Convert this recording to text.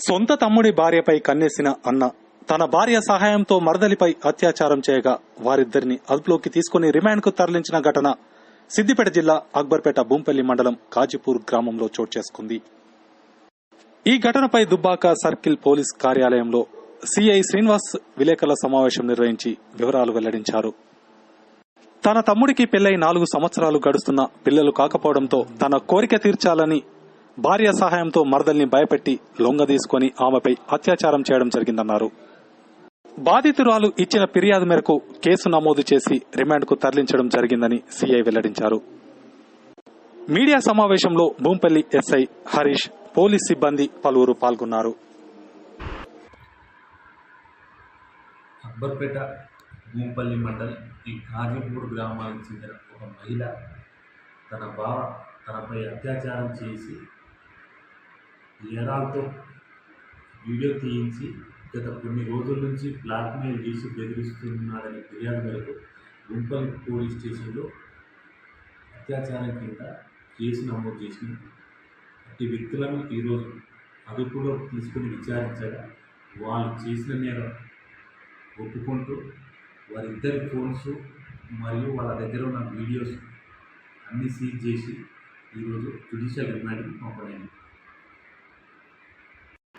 సొంత తమ్ముడి భార్యపై కన్నేసిన అన్న. తన భార్య సహాయంతో మరదలిపై అత్యాచారం చేయగా వారిద్దరిని అదుపులోకి తీసుకుని రిమాండ్కు తరలించిన ఘటన సిద్దిపేట జిల్లా అక్బర్పేట బూంపల్లి మండలం కాజీపూర్ గ్రామంలో చోటు చేసుకుంది. ఈ ఘటనపై దుబ్బాక సర్కిల్ పోలీస్ కార్యాలయంలో సిఐ శ్రీనివాస్ విలేకరుల సమావేశం నిర్వహించి వివరాలు వెల్లడించారు. తన తమ్ముడికి పెళ్ళై నాలుగు సంవత్సరాలు గడుస్తున్న పిల్లలు కాకపోవడంతో తన కోరిక తీర్చాలని భార్య సహాయంతో మరదల్ని భయపెట్టి లొంగ తీసుకుని ఆమెపై అత్యాచారం చేయడం జరిగిందన్నారు. బాధితురాలు ఇచ్చిన ఫిర్యాదు మేరకు కేసు నమోదు చేసి రిమాండ్కు తరలించడం జరిగిందని సీఐ వెల్లడించారు. మీడియా సమావేశంలో భూంపల్లి ఎస్ఐ హరీష్ పోలీస్ సిబ్బంది పలువురు పాల్గొన్నారు. అక్బర్పేట భూంపల్లి మండల్ ఈ కాజీపూర్ గ్రామానికి చెందిన ఒక మహిళ తన బావ తనపై అత్యాచారం చేసి ఏరాలతో వీడియో తీయించి గత కొన్ని రోజుల నుంచి బ్లాక్మెయిల్ చేసి బెదిరిస్తున్నాడని ఫిర్యాదు మేరకు గుంపల్ పోలీస్ స్టేషన్లో అత్యాచారం కింద కేసు నమోదు చేసింది అట్టి వ్యక్తులను ఈరోజు అదుపులో తీసుకుని విచారించగా వాళ్ళు చేసిన నేరం ఒప్పుకుంటూ వారిద్దరి ఫోన్స్ మరియు వాళ్ళ దగ్గర ఉన్న వీడియోస్ అన్నీ సీజ్ చేసి ఈరోజు జుడిషియల్ రిమాండ్కి పంపడైంది